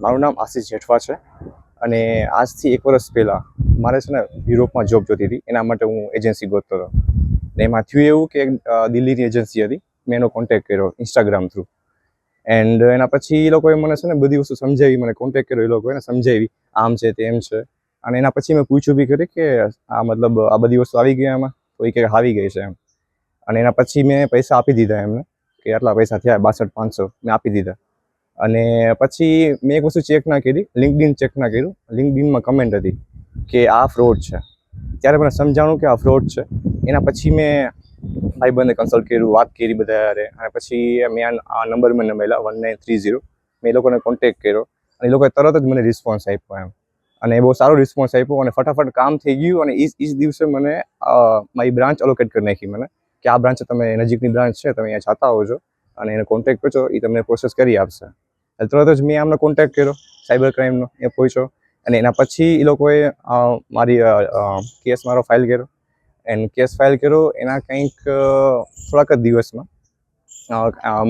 મારું નામ આશીષ જેઠવા છે અને આજથી એક વર્ષ પહેલાં મારે છે ને યુરોપમાં જોબ જોતી હતી. એના માટે હું એજન્સી ગોતતો હતો. ને એમાં થયું એવું કે દિલ્હીની એજન્સી હતી. મેં એનો કોન્ટેક્ટ કર્યો ઇન્સ્ટાગ્રામ થ્રુ એન્ડ એના પછી એ લોકોએ મને છે ને બધી વસ્તુ સમજાવી, મને કોન્ટેક્ટ કર્યો એ લોકોએ સમજાવી. આમ છે તેમ છે. અને એના પછી મેં પૂછ્યું બી કરી કે આ મતલબ આ બધી વસ્તુ આવી ગઈ આમાં? તો એ કે આવી ગઈ છે એમ. અને એના પછી મેં પૈસા આપી દીધા એમને કે આટલા પૈસા થયા બાસઠ પાંચસો. મેં આપી દીધા. અને પછી મેં એક વસ્તુ ચેક ના કરી લિંકડિન ચેક ના કર્યું. લિંકડિનમાં કમેન્ટ હતી કે આ ફ્રોડ છે. ત્યારે મને સમજાણું કે આ ફ્રોડ છે. એના પછી મેં ભાઈબંધને કન્સલ્ટ કર્યું, વાત કરી બધા યારે અને પછી મેં આ- નંબર મેં નમેલા વન નાઇન થ્રી ઝીરો મેં એ લોકોને કોન્ટેક્ટ કર્યો. અને એ લોકોએ તરત જ મને રિસ્પોન્સ આપ્યો એમ. અને બહુ સારો રિસ્પોન્સ આપ્યો અને ફટાફટ કામ થઈ ગયું અને એ જ દિવસે મને મારી બ્રાન્ચ અલોકેટ કરી નાખી મને. કે આ બ્રાન્ચ તમે નજીકની બ્રાન્ચ છે, તમે અહીંયા જતા છો અને એને કોન્ટેક્ટ કરજો એ તમને પ્રોસેસ કરી આપશે. તરત જ મેં આમને કોન્ટેક્ટ કર્યો સાયબર ક્રાઇમનો એ પહોંચ્યો અને એના પછી એ લોકોએ મારી કેસ મારો ફાઇલ કર્યો. એન્ડ કેસ ફાઇલ કર્યો એના કંઈક થોડાક જ દિવસમાં.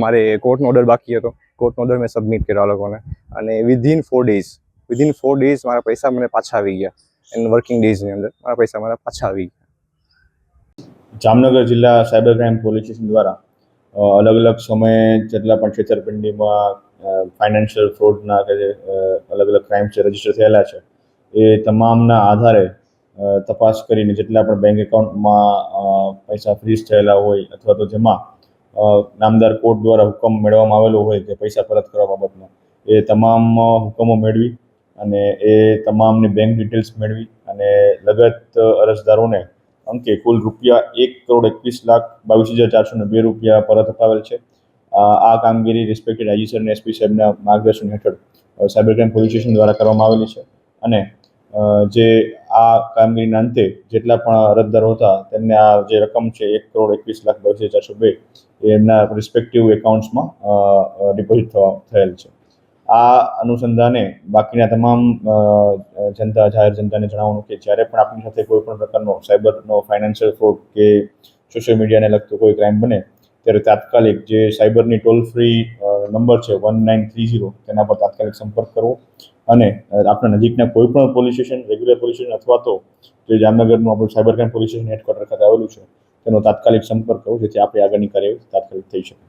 મારે કોર્ટનો ઓર્ડર બાકી હતો. કોર્ટનો ઓર્ડર મેં સબમિટ કર્યો આ લોકોને. અને within four days within four days મારા પૈસા મને પાછા આવી ગયા. એન્ડ વર્કિંગ ડેઝની અંદર મારા પૈસા મારા પાછા આવી ગયા. જામનગર જિલ્લા સાયબર ક્રાઇમ પોલીસ સ્ટેશન દ્વારા અલગ અલગ સમયે જેટલા પણ છેતરપિંડીમાં ફાઇનાન્શિયલ ફ્રોડના કે જે અલગ અલગ ક્રાઇમ છે રજિસ્ટર થયેલા છે, એ તમામના આધારે તપાસ કરીને જેટલા પણ બેંક એકાઉન્ટમાં પૈસા ફ્રીઝ થયેલા હોય અથવા તો જેમાં નામદાર કોર્ટ દ્વારા હુકમ મેળવવામાં આવેલો હોય કે પૈસા પરત કરવા બાબતનો, એ તમામ હુકમો મેળવી અને એ તમામની બેંક ડિટેલ્સ મેળવી અને લગત અરજદારોને અંકે કુલ રૂપિયા એક કરોડ એકવીસ લાખ બાવીસ હજાર ચારસો ને બે રૂપિયા પરત અપાવેલ છે. આ કામગીરી રિસ્પેક્ટેડ આઈજી અને એસપી સાહેબના માર્ગદર્શન હેઠળ સાયબર ક્રાઇમ પોલીસ સ્ટેશન દ્વારા કરવામાં આવેલી છે. અને જે આ કામગીરીના અંતે જેટલા પણ અરજદારો હતા, તેમને આ જે રકમ છે એક કરોડ એકવીસ લાખ બાવીસ હજાર ચારસો બે એમના રિસ્પેક્ટિવ એકાઉન્ટ્સમાં ડિપોઝિટ થવા, થયેલ છે. આ અનુસંધાને બાકીના તમામ જનતા, જાહેર જનતાને જણાવવાનું કે જ્યારે પણ આપણી સાથે કોઈ પણ પ્રકારનો સાયબરનો ફાઇનાન્શિયલ ફ્રોડ કે સોશિયલ મીડિયાને લગતો કોઈ ક્રાઇમ બને, ત્યારે તાત્કાલિક જે સાયબરની ટોલ ફ્રી નંબર છે વન નાઇન થ્રી ઝીરો તેના પર તાત્કાલિક સંપર્ક કરવો અને આપણા નજીકના કોઈ પણ police station regular police station અથવા તો જે જામનગરનું આપણું cyber crime police station headquarter ખાતે આવેલું છે, તેનો તાત્કાલિક સંપર્ક કરવો, જેથી આપણે આગળની કાર્યવાહી તાત્કાલિક થઈ શકે.